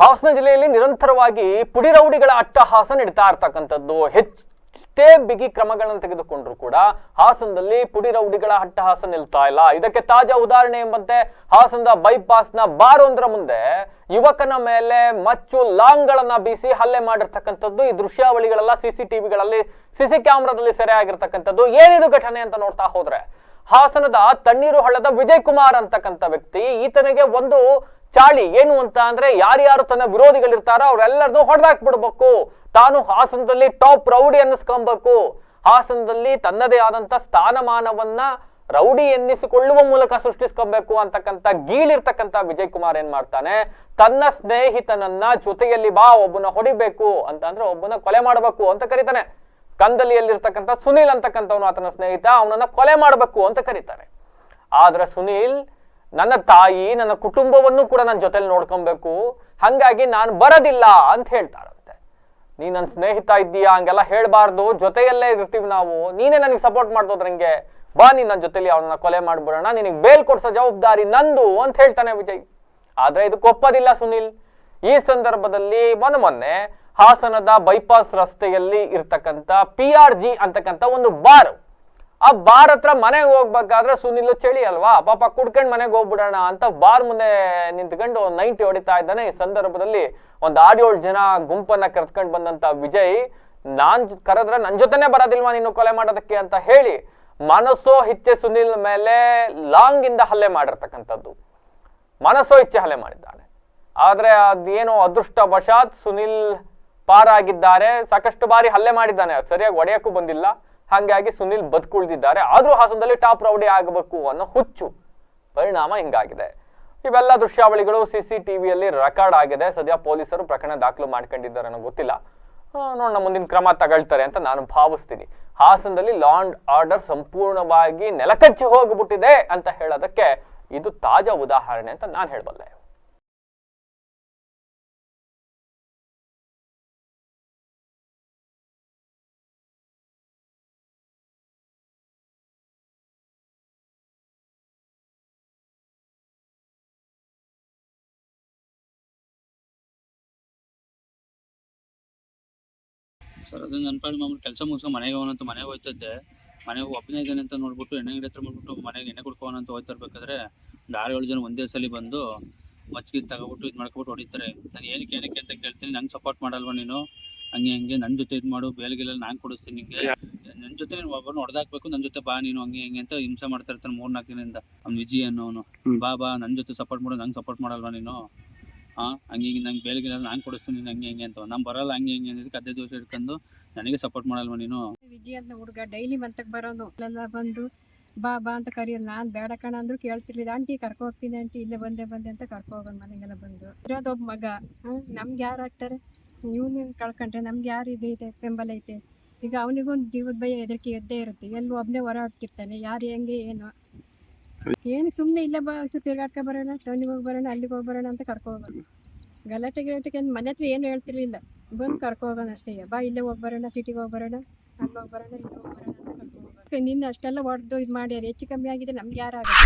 ಹಾಸನ ಜಿಲ್ಲೆಯಲ್ಲಿ ನಿರಂತರವಾಗಿ ಪುಡಿ ರೌಡಿಗಳ ಅಟ್ಟಹಾಸ ನಡೀತಾ ಇರ್ತಕ್ಕಂಥದ್ದು. ಹೆಚ್ಚೇ ಬಿಗಿ ಕ್ರಮಗಳನ್ನು ತೆಗೆದುಕೊಂಡ್ರು ಕೂಡ ಹಾಸನದಲ್ಲಿ ಪುಡಿ ರೌಡಿಗಳ ಅಟ್ಟಹಾಸ ನಿಲ್ತಾ ಇಲ್ಲ. ಇದಕ್ಕೆ ತಾಜಾ ಉದಾಹರಣೆ ಎಂಬಂತೆ ಹಾಸನದ ಬೈಪಾಸ್ನ ಬಾರೊಂದರ ಮುಂದೆ ಯುವಕನ ಮೇಲೆ ಮಚ್ಚು ಲಾಂಗ್ಗಳನ್ನು ಬೀಸಿ ಹಲ್ಲೆ ಮಾಡಿರ್ತಕ್ಕಂಥದ್ದು. ಈ ದೃಶ್ಯಾವಳಿಗಳೆಲ್ಲ ಸಿಸಿ ಟಿವಿಗಳಲ್ಲಿ ಸಿಸಿ ಕ್ಯಾಮ್ರಾದಲ್ಲಿ ಸೆರೆ ಆಗಿರ್ತಕ್ಕಂಥದ್ದು ಏನಿದು ಘಟನೆ ಅಂತ ನೋಡ್ತಾ ಹೋದ್ರೆ, ಹಾಸನದ ತಣ್ಣೀರು ಹಳ್ಳದ ವಿಜಯ್ ಕುಮಾರ್ ಅಂತಕ್ಕಂಥ ವ್ಯಕ್ತಿ, ಈತನಿಗೆ ಒಂದು ಚಾಳಿ ಏನು ಅಂತ ಅಂದ್ರೆ ಯಾರ್ಯಾರು ತನ್ನ ವಿರೋಧಿಗಳಿರ್ತಾರೋ ಅವರೆಲ್ಲರನ್ನೂ ಹೊಡೆದಾಕ್ಬಿಡ್ಬೇಕು. ತಾನು ಹಾಸನದಲ್ಲಿ ಟಾಪ್ ರೌಡಿ ಅನ್ನಿಸ್ಕೊಬೇಕು. ಹಾಸನದಲ್ಲಿ ತನ್ನದೇ ಆದಂತ ಸ್ಥಾನಮಾನವನ್ನ ರೌಡಿ ಎನ್ನಿಸಿಕೊಳ್ಳುವ ಮೂಲಕ ಸೃಷ್ಟಿಸ್ಕೊಬೇಕು ಅಂತಕ್ಕಂಥ ಗೀಳಿರ್ತಕ್ಕಂಥ ವಿಜಯ್ ಕುಮಾರ್ ಏನ್ ಮಾಡ್ತಾನೆ? ತನ್ನ ಸ್ನೇಹಿತನನ್ನ ಜೊತೆಯಲ್ಲಿ ಬಾ, ಒಬ್ಬನ ಹೊಡಿಬೇಕು ಅಂತ ಅಂದ್ರೆ ಒಬ್ಬನ ಕೊಲೆ ಮಾಡಬೇಕು ಅಂತ ಕರೀತಾನೆ. ಕಂದಲಿಯಲ್ಲಿರ್ತಕ್ಕಂಥ ಸುನೀಲ್ ಅಂತಕ್ಕಂಥವನು ಆತನ ಸ್ನೇಹಿತ, ಅವನನ್ನ ಕೊಲೆ ಮಾಡಬೇಕು ಅಂತ ಕರೀತಾರೆ ಆದ್ರೆ ಸುನೀಲ್ ನನ್ನ ತಾಯಿ, ನನ್ನ ಕುಟುಂಬವನ್ನು ಕೂಡ ನನ್ನ ಜೊತೆಲಿ ನೋಡ್ಕೊಬೇಕು. ಹಂಗಾಗಿ ನಾನು ಬರೋದಿಲ್ಲ ಅಂತ ಹೇಳ್ತಾರಂತೆ. ನೀ ನನ್ನ ಸ್ನೇಹಿತ ಇದ್ದೀಯಾ? ಹಂಗೆಲ್ಲ ಹೇಳ್ಬಾರ್ದು. ಜೊತೆಯಲ್ಲೇ ಇರ್ತೀವಿ ನಾವು. ನೀನೇ ನನಗೆ ಸಪೋರ್ಟ್ ಮಾಡ್ದೋದ್ರಂಗೆ ಬಾ, ನೀನ್ ನನ್ನ ಜೊತೆಲಿ ಅವನನ್ನ ಕೊಲೆ ಮಾಡ್ಬಿಡೋಣ. ನಿನಗೆ ಬೇಲ್ ಕೊಡ್ಸೋ ಜವಾಬ್ದಾರಿ ನಂದು ಅಂತ ಹೇಳ್ತಾನೆ ವಿಜಯ್. ಆದ್ರೆ ಇದಕ್ಕೆ ಒಪ್ಪೋದಿಲ್ಲ ಸುನಿಲ್. ಈ ಸಂದರ್ಭದಲ್ಲಿ ಮೊನ್ನೆ ಮೊನ್ನೆ ಹಾಸನದ ಬೈಪಾಸ್ ರಸ್ತೆಯಲ್ಲಿ ಇರ್ತಕ್ಕಂಥ ಪಿ ಆರ್ ಜಿ ಅಂತಕ್ಕಂಥ ಒಂದು ಬಾರ್ ಆ ಬಾರ್ ಹತ್ರ ಮನೆಗೆ ಹೋಗ್ಬೇಕಾದ್ರೆ ಸುನಿಲ್ ಚಳಿ ಅಲ್ವಾ? ಪಾಪ ಕುಡ್ಕೊಂಡು ಮನೆಗೆ ಹೋಗ್ಬಿಡೋಣ ಅಂತ ಬಾರ್ ಮುಂದೆ ನಿಂತ್ಕೊಂಡು ನೈಂಟಿ ಹೊಡಿತಾ ಇದ್ದಾನೆ. ಈ ಸಂದರ್ಭದಲ್ಲಿ ಒಂದ್ ಆರೇಳು ಜನ ಗುಂಪನ್ನ ಕರೆದ್ಕೊಂಡು ಬಂದಂತ ವಿಜಯ್, ನಾನ್ ಕರೆದ್ರೆ ನನ್ ಜೊತೆನೆ ಬರೋದಿಲ್ವಾ ನೀನು ಕೊಲೆ ಮಾಡೋದಕ್ಕೆ ಅಂತ ಹೇಳಿ ಮನಸ್ಸೋ ಹಿಚ್ಚೆ ಸುನಿಲ್ ಮೇಲೆ ಲಾಂಗ್ ಇಂದ ಹಲ್ಲೆ ಮಾಡಿರ್ತಕ್ಕಂಥದ್ದು. ಮನಸ್ಸೋ ಇಚ್ಛೆ ಹಲ್ಲೆ ಮಾಡಿದ್ದಾನೆ. ಆದ್ರೆ ಅದೇನೋ ಅದೃಷ್ಟವಶಾತ್ ಸುನಿಲ್ ಪಾರಾಗಿದ್ದಾರೆ. ಸಾಕಷ್ಟು ಬಾರಿ ಹಲ್ಲೆ ಮಾಡಿದ್ದಾನೆ. ಸರಿಯಾಗಿ ಒಡೆಯಕ್ಕೂ ಬಂದಿಲ್ಲ. ಹಾಗಾಗಿ ಸುನಿಲ್ ಬದುಕುಳಿದಿದ್ದಾರೆ. ಆದ್ರೂ ಹಾಸನದಲ್ಲಿ ಟಾಪ್ ರೌಡಿ ಆಗಬೇಕು ಅನ್ನೋ ಹುಚ್ಚು. ಪರಿಣಾಮ ಹಿಂಗಾಗಿದೆ. ಇವೆಲ್ಲ ದೃಶ್ಯಾವಳಿಗಳು ಸಿ ಸಿ ಟಿವಿಯಲ್ಲಿ ರೆಕಾರ್ಡ್ ಆಗಿದೆ. ಸದ್ಯ ಪೊಲೀಸರು ಪ್ರಕರಣ ದಾಖಲು ಮಾಡ್ಕೊಂಡಿದ್ದಾರೆ ಅನ್ನೋ ಗೊತ್ತಿಲ್ಲ. ನೋಡೋಣ ಮುಂದಿನ ಕ್ರಮ ತಗೊಳ್ತಾರೆ ಅಂತ ನಾನು ಭಾವಿಸ್ತೀನಿ. ಹಾಸನದಲ್ಲಿ ಲಾ ಅಂಡ್ ಆರ್ಡರ್ ಸಂಪೂರ್ಣವಾಗಿ ನೆಲಕಚ್ಚಿ ಹೋಗ್ಬಿಟ್ಟಿದೆ ಅಂತ ಹೇಳೋದಕ್ಕೆ ಇದು ತಾಜಾ ಉದಾಹರಣೆ ಅಂತ ನಾನು ಹೇಳಬಲ್ಲೆ. ಸರ್ ಅದನ್ನ ನನ್ನ ಪಾಡಿಗೆ ಮಾಮೂಲಿ ಕೆಲಸ ಮುಗಿಸ್ಕೊಂಡು ಮನೆಗೆ ಹೋಗೋಣಂತ ಮನೆಗೆ ಹೋಯ್ತದ್ದೆ ಮನೆಗೆ ಒಬ್ಬನೇ ಇದ್ದಾನೆ ಅಂತ ನೋಡ್ಬಿಟ್ಟು ಎಣ್ಣೆ ಗಿಡ ಹತ್ರ ಮಾಡ್ಬಿಟ್ಟು ಮನೆಗೆ ಎಣ್ಣೆ ಕುಡ್ಕೋಣ ಅಂತ ಹೋಗ್ತಾ ಇರ್ಬೇಕಾದ್ರೆ ಒಂದು ಆರು ಏಳು ಜನ ಒಂದೇ ಸಲ ಬಂದು ಮಚ್ಚಿಗೆ ತಗೊಬಿಟ್ಟು ಇದು ಮಾಡ್ಕೊಬಿಟ್ಟು ಹೊಡಿತಾರೆ. ನಾನು ಏನಕ್ಕೆ ಏನಕ್ಕೆ ಅಂತ ಕೇಳ್ತೀನಿ. ನಂಗೆ ಸಪೋರ್ಟ್ ಮಾಡಲ್ವಾ ನೀನು? ಹಂಗೆ ಹಂಗೆ ನನ್ನ ಜೊತೆ ಇದು ಮಾಡು ಬೇಲ್ಗೆಲ್ಲ ನಾನು ಕೊಡಿಸ್ತೀನಿ ನಿಂಗೆ. ನನ್ನ ಜೊತೆ ನೀನು ಒಬ್ಬರನ್ನ ಹೊಡೆದಾಕ್ಬೇಕು ನನ್ನ ಜೊತೆ ಬಾ ನೀನು ಹಂಗೆ ಹಿಂಗೆ ಅಂತ ಹಿಂಸೆ ಮಾಡ್ತಾ ಇರ್ತಾನೆ ಮೂರ್ನಾಲ್ಕು ದಿನದಿಂದ. ಅವ್ನು ವಿಜಿ ಅನ್ನೋನು ಬಾ ಬಾ ನನ್ನ ಜೊತೆ ಸಪೋರ್ಟ್ ಮಾಡು ನಂಗೆ ಸಪೋರ್ಟ್ ಮಾಡಲ್ವಾ ನೀನು? ಹಾ ಹಂಗೆ ಹಿಂಗೆ ನಂಗೆ ಬೇಲ್ಗಿಲ್ಲ ನಾನು ಕೊಡಿಸ್ತೀನಿ, ನೀನು ಹಂಗೆ ಹಿಂಗೆ ಅಂತ. ನಾನು ಬರಲ್ಲ, ಹಂಗೆ ಹಿಂಗೆ ಅಂದಿದ್ದಕ್ಕೆ ಅದೇ ದಿವಸ ಇಟ್ಕೊಂಡು ನನಗೆ ಸಪೋರ್ಟ್ ಮಾಡಲ್ವ ನೀನು? ವಿಜಯ್ ಅಂತ ಹುಡುಗ ಡೈಲಿ ಮಂತಕ್ಕೆ ಬರೋನು. ಎಲ್ಲ ಬಂದು, ಬಾ ಬಾ ಅಂತ ಕರೆಯೋದು ನಾನು ಬೇಡ ಕಣ ಅಂದ್ರು ಕೇಳ್ತಿರ್ಲಿಲ್ಲ. ಆಂಟಿ, ಕರ್ಕೊ ಹೋಗ್ತೀನಿ ಆಂಟಿ. ಇಲ್ಲೇ ಬಂದೆ ಬಂದೆ ಅಂತ ಕರ್ಕೊ ಹೋಗೋಣ ಮನೆಗೆಲ್ಲ ಬಂದು. ಇರೋದೊಬ್ಬ ಮಗ. ಹ್ಞೂ ನಮ್ಗೆ ಯಾರು ಆಗ್ತಾರೆ? ಇವನು ಕಳ್ಕೊಂಡ್ರೆ ನಮ್ಗೆ ಯಾರು ಇದು ಇದೆ, ಬೆಂಬಲ ಐತೆ ಈಗ ಅವನಿಗೊಂದು ಜೀವದ ಭಯ, ಹೆದರಿಕೆ ಎದ್ದೇ ಇರುತ್ತೆ. ಎಲ್ಲೂ ಒಬ್ಬನೇ ಹೊರಾಡ್ತಿರ್ತಾನೆ ಯಾರು ಹೆಂಗೆ, ಏನು? ಏನು ಸುಮ್ಮನೆ ಇಲ್ಲೇ ಬಾ ತಿರ್ಗಾಡ್ಕೊ ಬರೋಣ ಟೌನಿಗೆ ಹೋಗಿ ಬರೋಣ, ಅಲ್ಲಿಗೆ ಹೋಗಿ ಬರೋಣ ಅಂತ ಕರ್ಕೊ ಹೋಗೋಣ ಗಲಾಟೆ ಗಿಲಾಟೆಗೆ ಮನೆ ಹತ್ರ ಏನು ಹೇಳ್ತಿರ್ಲಿಲ್ಲ. ಬಂದು ಕರ್ಕೊ ಹೋಗೋಣ ಅಷ್ಟೇ ಬಾ, ಇಲ್ಲೇ ಹೋಗಿ ಬರೋಣ ಸಿಟಿಗೆ ಹೋಗಿ ಬರೋಣ, ಅಲ್ಲಿ ಹೋಗಿ ಬರೋಣ, ಇಲ್ಲಿ ಹೋಗಿ ಬರೋಣ ಅಂತ ಕರ್ಕೊ ಹೋಗೋಣ ನಿನ್ನ ಅಷ್ಟೆಲ್ಲ ಹೊಡೆದು ಇದು ಮಾಡ್ಯಾರ, ಹೆಚ್ಚು ಕಮ್ಮಿ ಆಗಿದೆ ನಮ್ಗೆ ಯಾರಾಗುತ್ತೆ?